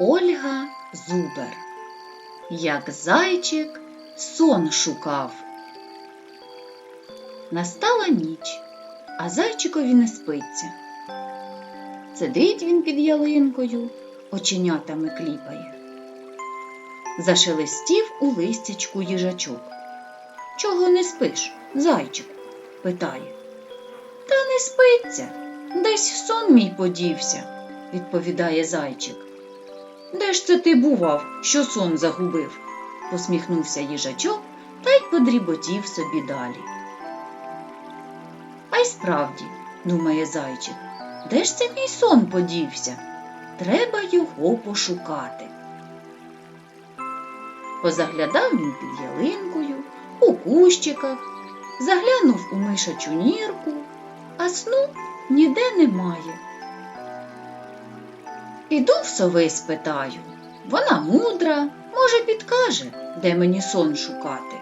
Ольга Зубер. Як зайчик сон шукав. Настала ніч, а зайчикові не спиться. Сидить він під ялинкою, оченятами кліпає. Зашелестів у листячку їжачок. Чого не спиш, зайчику? питає. Та не спиться, десь сон мій подівся, відповідає зайчик. Де ж це ти бував, що сон загубив? посміхнувся їжачок та й подріботів собі далі. А й справді, думає зайчик, де ж це мій сон подівся? Треба його пошукати. Позаглядав він під ялинкою, у кущиках, заглянув у мишачу нірку, а сну ніде немає. Піду в сови спитаю. Вона мудра, може, підкаже, де мені сон шукати.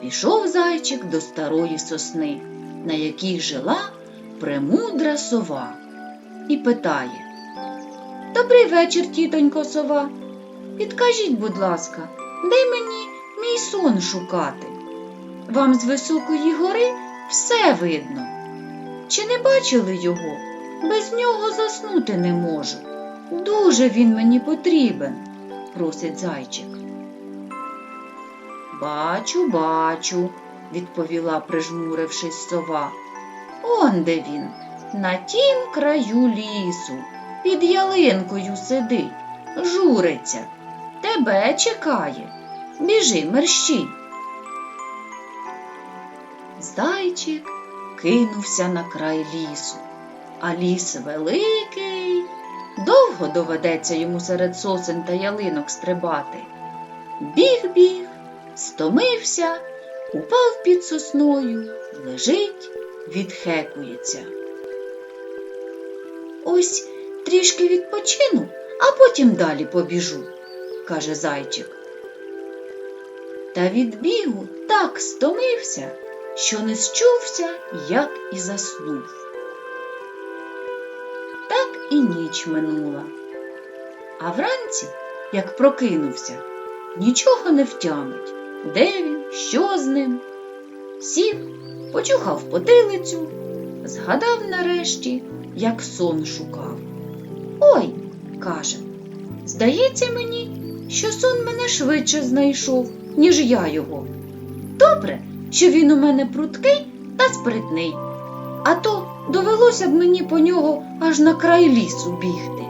Пішов зайчик до старої сосни, на якій жила премудра сова, і питає Добрий вечір, тітонько сова. Підкажіть, будь ласка, де мені мій сон шукати? Вам з високої гори все видно. Чи не бачили його? Без нього заснути не можу. Дуже він мені потрібен, просить зайчик. Бачу, бачу, відповіла, прижмурившись сова. Он де він, на тім краю лісу, під ялинкою сидить, журиться, тебе чекає. Біжи, мерщій. Зайчик кинувся на край лісу, а ліс великий. Довго доведеться йому серед сосен та ялинок стрибати. Біг-біг, стомився, упав під сосною, лежить, відхекується. Ось трішки відпочину, а потім далі побіжу, каже зайчик. Та від бігу так стомився, що не счувся, як і заснув. І ніч минула. А вранці, як прокинувся, нічого не втямить, де він, що з ним. Сів, почухав потилицю, згадав нарешті, як сон шукав. Ой, каже, здається мені, що сон мене швидше знайшов, ніж я його. Добре, що він у мене пруткий та спритний, а то довелося б мені по нього аж на край лісу бігти.